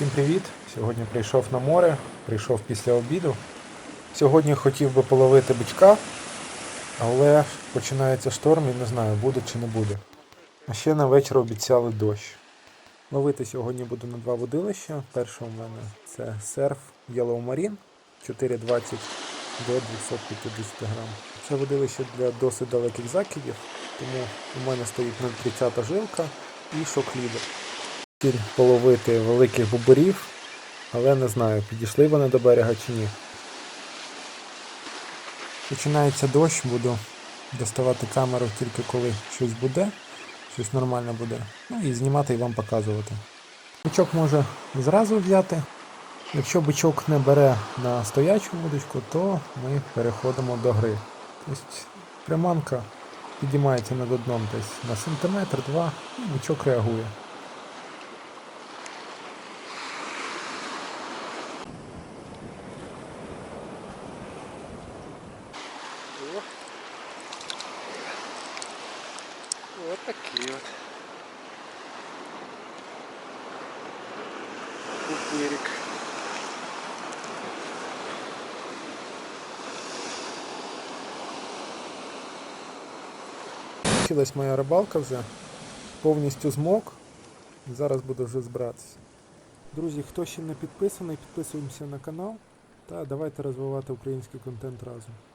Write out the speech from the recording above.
Всім привіт! Сьогодні прийшов на море, прийшов після обіду. Сьогодні хотів би половити бичка, але починається шторм і не знаю, буде чи не буде. А ще на вечір обіцяли дощ. Ловити сьогодні буду на два водилища. Перше у мене це серф Yellow Marine 4,20 до 250 грам. Це водилище для досить далеких закидів, тому у мене стоїть 0,30 жилка і шок-лідер. Ціль половити великих бубурів, але не знаю, підійшли вони до берега чи ні. Починається дощ, буду доставати камеру тільки коли щось буде, щось нормально буде. Ну і знімати і вам показувати. Бичок може зразу взяти. Якщо бичок не бере на стоячу вудочку, то ми переходимо до гри. Тобто приманка підіймається над дном десь на сантиметр-два, і бичок реагує. Вот такие вот. Пупырик. Закінчилась моя рибалка вже, повністю змок. Зараз буду вже збиратися. Друзі, хто ще не підписаний, підписуємося на канал та давайте розвивати український контент разом.